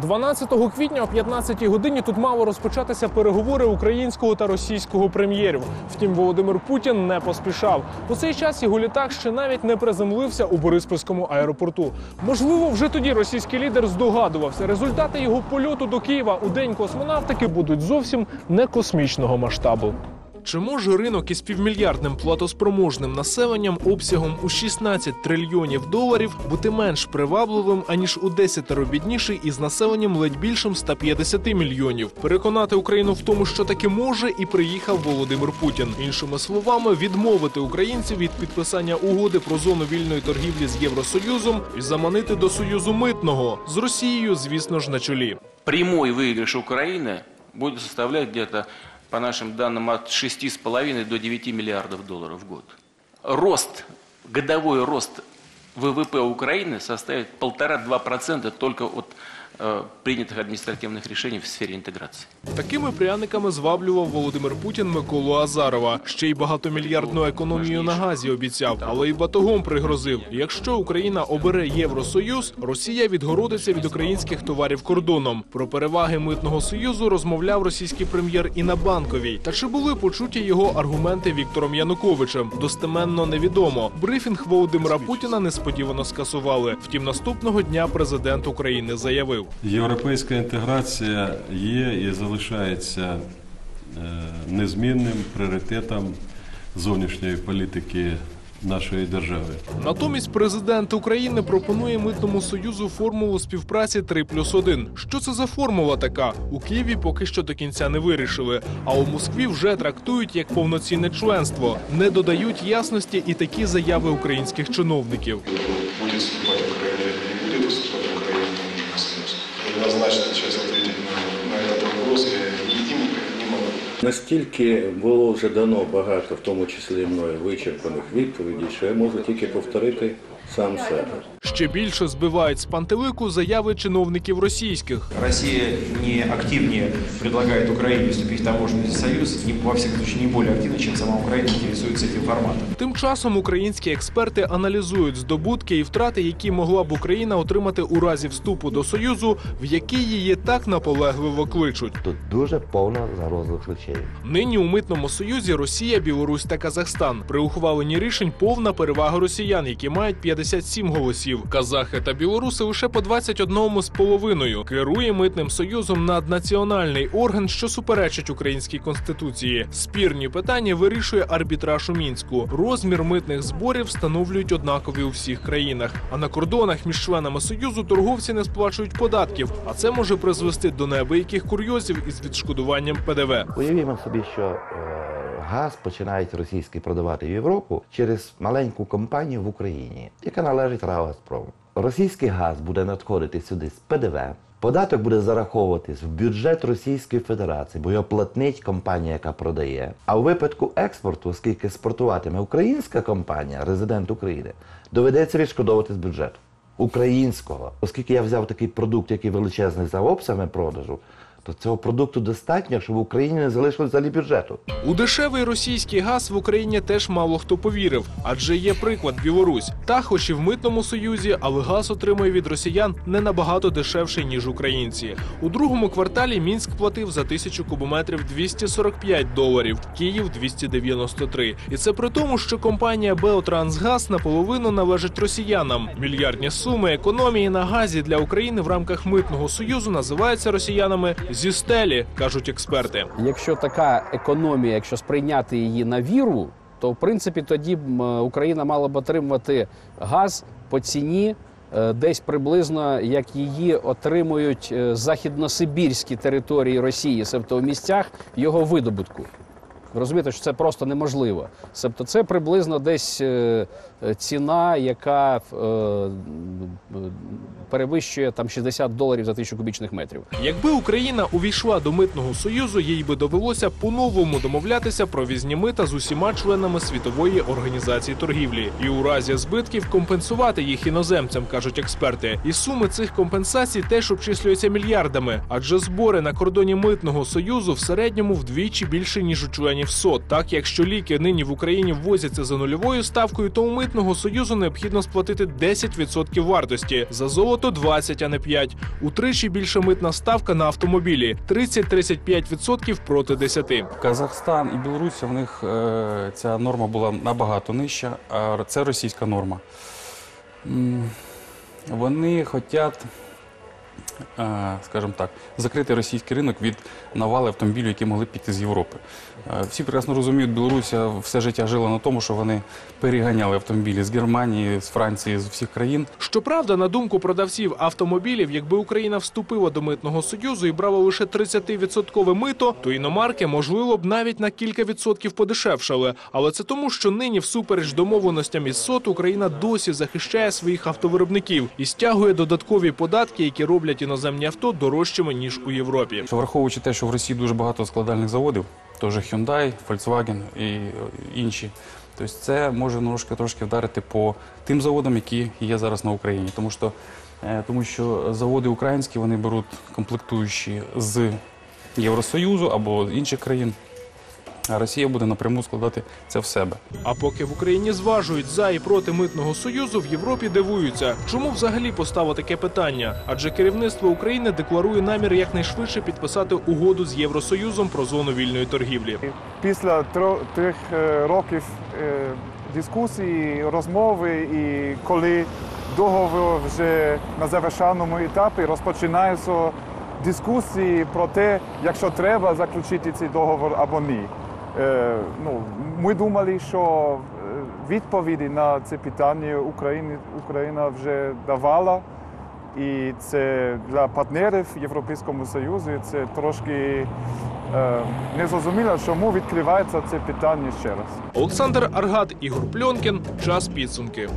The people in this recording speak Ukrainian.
12 квітня о 15 годині тут мало розпочатися переговори українського та російського прем'єрів. Втім, Володимир Путін не поспішав. У цей час його літак ще навіть не приземлився у Бориспільському аеропорту. Можливо, вже тоді російський лідер здогадувався, результати його польоту до Києва у день космонавтики будуть зовсім не космічного масштабу. Чи може ринок із півмільярдним платоспроможним населенням обсягом у 16 трильйонів доларів бути менш привабливим аніж у 10 бідніший із населенням ледь більшим 150 мільйонів? Переконати Україну в тому, що таки може, і приїхав Володимир Путін. Іншими словами, відмовити українців від підписання угоди про зону вільної торгівлі з Євросоюзом і заманити до союзу митного з Росією, звісно ж, на чолі. прямой выигрыш Украины будет составлять где-то, по нашим данным, от 6,5 до 9 миллиардов долларов в год. Рост, годовой рост ВВП Украины составит 1,5-2% только от э, принятых административных решений в сфере интеграции. Такими пряниками зваблював Володимир Путін Миколу Азарова. Ще й багатомільярдну економію на газі обіцяв, але й батогом пригрозив. Якщо Україна обере Євросоюз, Росія відгородиться від українських товарів кордоном. Про переваги митного союзу розмовляв російський прем'єр і на банковій. Та чи були почуті його аргументи Віктором Януковичем? Достеменно невідомо. Брифінг Володимира Путіна несподівано скасували. Втім, наступного дня президент України заявив. Європейська інтеграція є і залишається е, незмінним пріоритетом зовнішньої політики нашої держави. Натомість президент України пропонує митному союзу формулу співпраці 3 плюс 1. Що це за формула така? У Києві поки що до кінця не вирішили. А у Москві вже трактують як повноцінне членство. Не додають ясності і такі заяви українських чиновників. будет Однозначно сейчас ответить на, этот вопрос я не, не, могу. Настільки було вже дано багато, в тому числі мною, вичерпаних відповідей, що я можу тільки повторити сам себе. Ще більше збивають з пантелику заяви чиновників російських. Россия не активнее предлагает Украине вступить в таможенный союз, не, во всяком случае, не более активно, чем сама Украина интересуется этим форматом. Тим часом українські експерти аналізують здобутки і втрати, які могла б Україна отримати у разі вступу до союзу, в який її так наполегливо кличуть. Тут дуже повна загроза ключей. Нині у митному союзі Росія, Білорусь та Казахстан. При ухваленні рішень повна перевага росіян, які мають 57 голосів. Казахи та білоруси лише по 21 з половиною. Керує митним союзом наднаціональний орган, що суперечить українській конституції. Спірні питання вирішує арбітраж у мінську. Розмір митних зборів встановлюють однакові у всіх країнах. А на кордонах між членами союзу торговці не сплачують податків, а це може призвести до неабияких курйозів із відшкодуванням ПДВ. Уявімо собі, що е, газ починають російський продавати в Європу через маленьку компанію в Україні, яка належить Равгазпрому. Російський газ буде надходити сюди з ПДВ. Податок буде зараховуватись в бюджет Російської Федерації, бо його платнить компанія, яка продає. А у випадку експорту, оскільки експортуватиме українська компанія, резидент України, доведеться відшкодовувати з бюджету українського. Оскільки я взяв такий продукт, який величезний за обсягами продажу, то цього продукту достатньо, щоб в Україні не залишилось взагалі бюджету. У дешевий російський газ в Україні теж мало хто повірив, адже є приклад Білорусь. Та, хоч і в митному союзі, але газ отримує від росіян не набагато дешевший ніж українці. У другому кварталі Мінськ платив за тисячу кубометрів 245 доларів, Київ 293. І це при тому, що компанія Беотрансгаз наполовину належить росіянам. Мільярдні суми економії на газі для України в рамках митного союзу називаються росіянами зі стелі, кажуть експерти. Якщо така економія, якщо сприйняти її на віру, то в принципі тоді Україна мала б отримувати газ по ціні е, десь приблизно як її отримують е, західносибірські території Росії, себто в місцях його видобутку. Ви розумієте, що це просто неможливо. Тобто це приблизно десь е, е, ціна, яка е, перевищує там 60 доларів за тисячу кубічних метрів. Якби Україна увійшла до митного союзу, їй би довелося по-новому домовлятися про візні мита з усіма членами світової організації торгівлі, і у разі збитків компенсувати їх іноземцям, кажуть експерти. І суми цих компенсацій теж обчислюються мільярдами, адже збори на кордоні митного союзу в середньому вдвічі більше ніж у членів ресторанів СОТ. Так, якщо ліки нині в Україні ввозяться за нульовою ставкою, то у митного союзу необхідно сплатити 10% вартості за золото 20, а не 5. Утричі більша митна ставка на автомобілі 30-35% проти 10. Казахстан і Білорусь в них е, ця норма була набагато нижча, а це російська норма. Вони хочуть, скажімо так, закрити російський ринок від навали автомобілів, які могли піти з Європи. Е, Всі прекрасно розуміють, Білоруся все життя жила на тому, що вони переганяли автомобілі з Германії, з Франції, з всіх країн. Щоправда, на думку продавців автомобілів, якби Україна вступила до митного союзу і брала лише 30% мито, то іномарки можливо б навіть на кілька відсотків подешевшали. Але це тому, що нині, всупереч домовленостям із СОТ, Україна досі захищає своїх автовиробників і стягує додаткові податки, які роблять іноземні авто дорожчими ніж у Європі. Враховуючи те, що в Росії дуже багато складальних заводів, теж Hyundai, Volkswagen і е, інші. Тобто це може трошки, трошки вдарити по тим заводам, які є зараз на Україні. Тому що, е, тому що заводи українські вони беруть комплектуючі з Євросоюзу або інших країн, а Росія буде напряму складати це в себе. А поки в Україні зважують за і проти митного союзу, в Європі дивуються, чому взагалі постало таке питання? Адже керівництво України декларує намір якнайшвидше підписати угоду з Євросоюзом про зону вільної торгівлі. Після трьох е, років е, дискусії, розмови, і коли договор вже на завершальному етапі розпочинаються дискусії про те, якщо треба заключити цей договор або ні. Е, ну, ми думали, що е, відповіді на це питання України, Україна вже давала. І це для партнерів Європейському Союзі це трошки е, незрозуміло, чому відкривається це питання ще раз. Олександр Аргат, Ігор Пльонкін. Час підсумки.